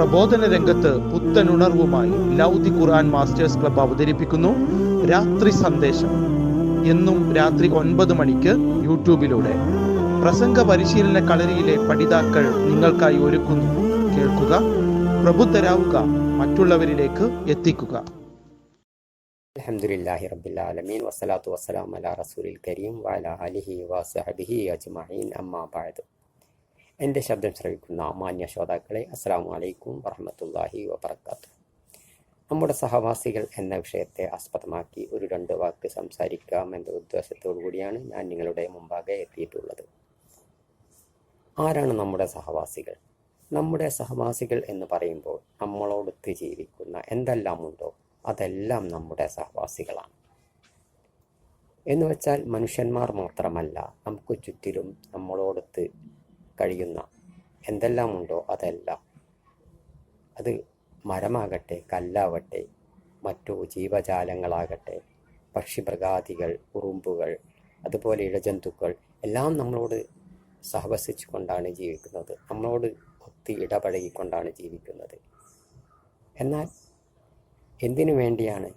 പ്രബോധന രംഗത്ത് പുത്തനുണർവുമായി ലൗദി ഖുർആൻ masters club അവതരിപ്പിക്കുന്നു. രാത്രി സന്ദേശം. എന്നും രാത്രി ഒൻപത് മണിക്ക് യൂട്യൂബിലൂടെ. പ്രസംഗ പരിശീലന കളരിയിലെ പഠിതാക്കൾ നിങ്ങൾക്കായി ഒരുക്കുന്നു. കേൾക്കുക പ്രബുദ്ധരാവുക മറ്റുള്ളവരിലേക്ക് എത്തിക്കുക. അൽഹംദുലില്ലാഹി റബ്ബിൽ ആലമീൻ. വസ്സലാത്തു വസ്സലാം അലാ റസൂലിൽ കരീം ആലിഹി വസഹബിഹി അജ്മഈൻ. അമ്മാ ബഅദ്. എന്റെ ശബ്ദം ശ്രവിക്കുന്ന മാന്യ ശ്രോതാക്കളെ അസ്സലാമു വലൈക്കും വറഹ്മത്തുള്ളാഹി വബറകാതുഹു. നമ്മുടെ സഹവാസികൾ എന്ന വിഷയത്തെ ആസ്പദമാക്കി ഒരു രണ്ട് വാക്ക് സംസാരിക്കാം എന്ന ഉദ്ദേശത്തോടു കൂടിയാണ് ഞാൻ നിങ്ങളുടെ മുമ്പാകെ എത്തിയിട്ടുള്ളത്. ആരാണ് നമ്മുടെ സഹവാസികൾ? നമ്മുടെ സഹവാസികൾ എന്ന് പറയുമ്പോൾ നമ്മളോടൊത്ത് ജീവിക്കുന്ന എന്തെല്ലാം ഉണ്ടോ അതെല്ലാം നമ്മുടെ സഹവാസികളാണ്. എന്ന് വെച്ചാൽ മനുഷ്യന്മാർ മാത്രമല്ല നമുക്ക് ചുറ്റിലും നമ്മളോടൊത്ത് കഴിയുന്ന എന്തെല്ലാമുണ്ടോ അതെല്ലാം അത് മരമാകട്ടെ കല്ലാവട്ടെ മറ്റു ജീവജാലങ്ങളാകട്ടെ പക്ഷിമൃഗാദികൾ ഉറുമ്പുകൾ അതുപോലെ ഇഴജന്തുക്കൾ എല്ലാം നമ്മളോട് സഹവസിച്ചു കൊണ്ടാണ് ജീവിക്കുന്നത്. നമ്മളോട് ഒത്തി ഇടപഴകിക്കൊണ്ടാണ് ജീവിക്കുന്നത്. എന്നാൽ എന്തിനു വേണ്ടിയാണ്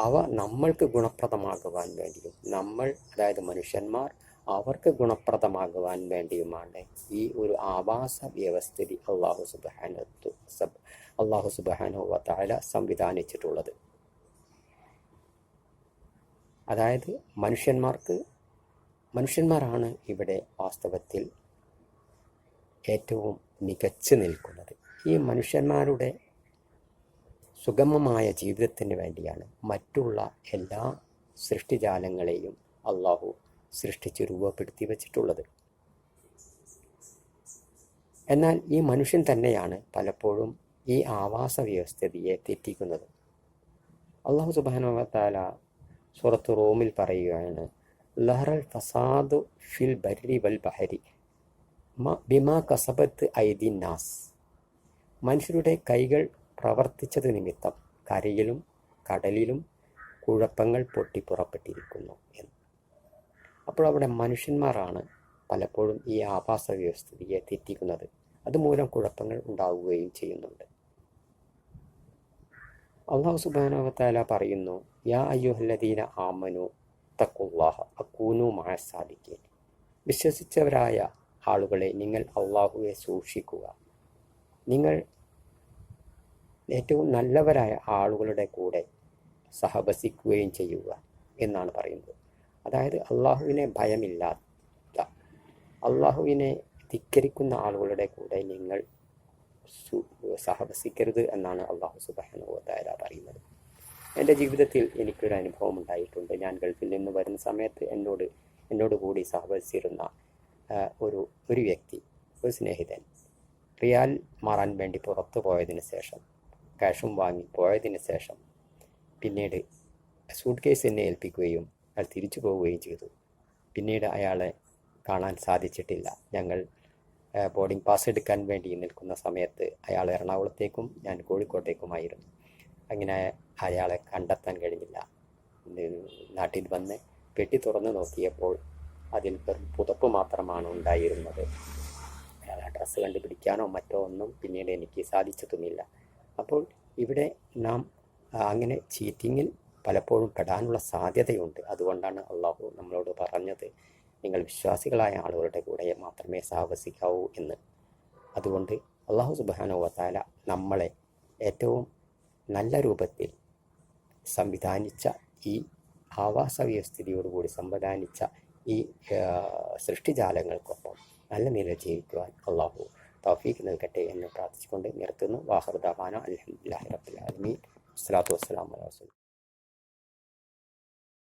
അവ നമ്മൾക്ക് ഗുണപ്രദമാകുവാൻ വേണ്ടിയും നമ്മൾ അതായത് മനുഷ്യന്മാർ അവർക്ക് ഗുണപ്രദമാകുവാൻ വേണ്ടിയുമാണ് ഈ ഒരു ആവാസ വ്യവസ്ഥിതി അള്ളാഹു സുബാനത്തു സബ് അള്ളാഹു സുബാനു സംവിധാനിച്ചിട്ടുള്ളത്. അതായത് മനുഷ്യന്മാർക്ക് മനുഷ്യന്മാരാണ് ഇവിടെ വാസ്തവത്തിൽ ഏറ്റവും മികച്ചു നിൽക്കുന്നത്. ഈ മനുഷ്യന്മാരുടെ സുഗമമായ ജീവിതത്തിന് വേണ്ടിയാണ് മറ്റുള്ള എല്ലാ സൃഷ്ടിജാലങ്ങളെയും അള്ളാഹു സൃഷ്ടിച്ച് രൂപപ്പെടുത്തി വച്ചിട്ടുള്ളത്. എന്നാൽ ഈ മനുഷ്യൻ തന്നെയാണ് പലപ്പോഴും ഈ ആവാസ വ്യവസ്ഥിതിയെ തെറ്റിക്കുന്നത്. അള്ളാഹു സുബാനുവത്താല സുറത്ത് റോമിൽ പറയുകയാണ് ലഹറൽ ഫസാദു ഫിൽ ബരി വൽ ബഹരി ബിമാ കസബത്ത് ഐദി നാസ്. മനുഷ്യരുടെ കൈകൾ പ്രവർത്തിച്ചത് നിമിത്തം കരയിലും കടലിലും കുഴപ്പങ്ങൾ പൊട്ടിപ്പുറപ്പെട്ടിരിക്കുന്നു എന്ന്. അപ്പോൾ അവിടെ മനുഷ്യന്മാരാണ് പലപ്പോഴും ഈ ആവാസ വ്യവസ്ഥിതിയെ തെറ്റിക്കുന്നത്. അതുമൂലം കുഴപ്പങ്ങൾ ഉണ്ടാവുകയും ചെയ്യുന്നുണ്ട്. അള്ളാഹു സുബാനവത്താല പറയുന്നു യാ അയ്യുഹല്ലദീന ആമനു തക്കുല്ലാഹ അക്കൂനു മാസാദിക്കേ വിശ്വസിച്ചവരായ ആളുകളെ നിങ്ങൾ അള്ളാഹുവെ സൂക്ഷിക്കുക. നിങ്ങൾ ഏറ്റവും നല്ലവരായ ആളുകളുടെ കൂടെ സഹവസിക്കുകയും ചെയ്യുക എന്നാണ് പറയുന്നത്. അതായത് അള്ളാഹുവിനെ ഭയമില്ലാത്ത അള്ളാഹുവിനെ ധിക്കരിക്കുന്ന ആളുകളുടെ കൂടെ നിങ്ങൾ സഹവസിക്കരുത് എന്നാണ് അള്ളാഹു സുബാനുവതായ പറയുന്നത്. എന്റെ ജീവിതത്തിൽ എനിക്കൊരു അനുഭവം ഉണ്ടായിട്ടുണ്ട്. ഞാൻ ഗൾഫിൽ നിന്ന് വരുന്ന സമയത്ത് എന്നോട് എന്നോട് കൂടി സഹവസിച്ചിരുന്ന ഒരു ഒരു വ്യക്തി ഒരു സ്നേഹിതൻ റിയാൽ മാറാൻ വേണ്ടി പുറത്തു പോയതിന് ശേഷം ക്യാഷും വാങ്ങി പോയതിന് ശേഷം പിന്നീട് സൂട്ട് കേസ് എന്നെ ഏൽപ്പിക്കുകയും അയാൾ തിരിച്ചു പോവുകയും ചെയ്തു. പിന്നീട് അയാളെ കാണാൻ സാധിച്ചിട്ടില്ല. ഞങ്ങൾ ബോർഡിംഗ് പാസ് എടുക്കാൻ വേണ്ടി നിൽക്കുന്ന സമയത്ത് അയാൾ എറണാകുളത്തേക്കും ഞാൻ കോഴിക്കോട്ടേക്കുമായിരുന്നു. അങ്ങനെ അയാളെ കണ്ടെത്താൻ കഴിഞ്ഞില്ല. നാട്ടിൽ വന്ന് പെട്ടി തുറന്ന് നോക്കിയപ്പോൾ അതിൽ വെറും പുതപ്പ് മാത്രമാണ് ഉണ്ടായിരുന്നത്. അയാൾ അഡ്രസ്സ് കണ്ടുപിടിക്കാനോ മറ്റോ ഒന്നും പിന്നീട് എനിക്ക് സാധിച്ചതുമില്ല. അപ്പോൾ ഇവിടെ നാം അങ്ങനെ ചീറ്റിങ്ങിൽ പലപ്പോഴും പെടാനുള്ള സാധ്യതയുണ്ട്. അതുകൊണ്ടാണ് അള്ളാഹു നമ്മളോട് പറഞ്ഞത് നിങ്ങൾ വിശ്വാസികളായ ആളുകളുടെ കൂടെ മാത്രമേ സാഹസിക്കാവൂ എന്ന്. അതുകൊണ്ട് അള്ളാഹു സുബാനുവത്താല നമ്മളെ ഏറ്റവും നല്ല രൂപത്തിൽ സംവിധാനിച്ച ഈ ആവാസ വ്യവസ്ഥിതിയോടുകൂടി സംവിധാനിച്ച ഈ സൃഷ്ടിജാലങ്ങൾക്കൊപ്പം നല്ല നില ജീവിക്കുവാൻ അള്ളാഹു തൗഫീഖ് നൽകട്ടെ എന്ന് പ്രാർത്ഥിച്ചുകൊണ്ട് നിർത്തുന്നു. വാഹൃദാന അലഹമുല്ലാഹി റബ്ബുൽ ആലമീൻ. അസ്സലാത്തു വസ്സലാമു അലൈഹി